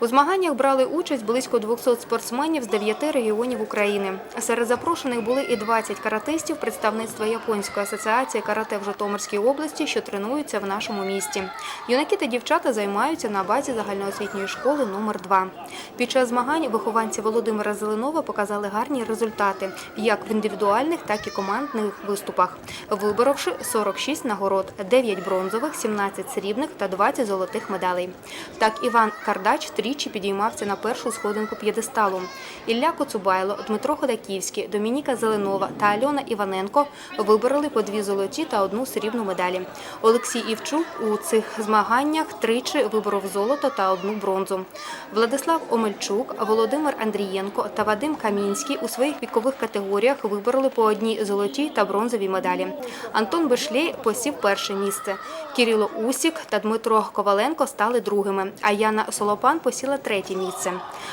У змаганнях брали участь близько 200 спортсменів з 9 регіонів України. Серед запрошених були і 20 каратистів представництва Японської асоціації карате в Житомирській області, що тренуються в нашому місті. Юнаки та дівчата займаються на базі загальноосвітньої школи номер 2 Під час змагань вихованці Володимира Зеленова показали гарні результати як в індивідуальних, так і командних виступах, виборовши 46 нагород, 9 бронзових, 17 срібних та 20 золотих медалей. Так Іван Кардач тричі підіймався на першу сходинку п'єдесталу. Ілля Коцубайло, Дмитро Ходаківський, Домініка Зеленова та Альона Іваненко вибороли по дві золоті та одну срібну медалі. Олексій Івчук у цих змаганнях тричі виборов золото та одну бронзу. Владислав Омельчук, Володимир Андрієнко та Вадим Камінський у своїх вікових категоріях вибороли по одній золотій та бронзовій медалі. Антон Бешлей посів перше місце. Кирило Усік та Дмитро Коваленко стали другими, а Яна Солопан посіла третє місце.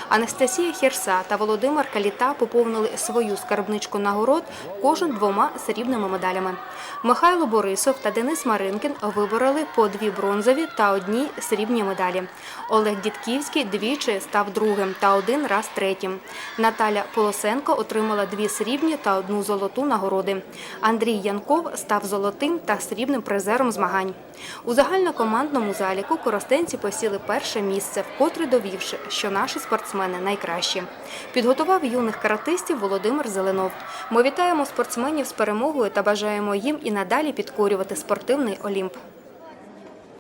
Анастасія Херса та Володимир Каліта поповнили свою скарбничку нагород кожен двома срібними медалями. Михайло Борисов та Денис Маринкін вибороли по дві бронзові та одні срібні медалі. Олег Дідківський двічі став другим та один раз третім. Наталя Полосенко отримала дві срібні та одну золоту нагороди. Андрій Янков став золотим та срібним призером змагань. У загальнокомандному заліку коростенці посіли перше місце, вкотре довівши, що наші спортсмени найкращі. Підготував юних каратистів Володимир Зеленов. Ми вітаємо спортсменів з перемогою та бажаємо їм і надалі підкорювати спортивний Олімп.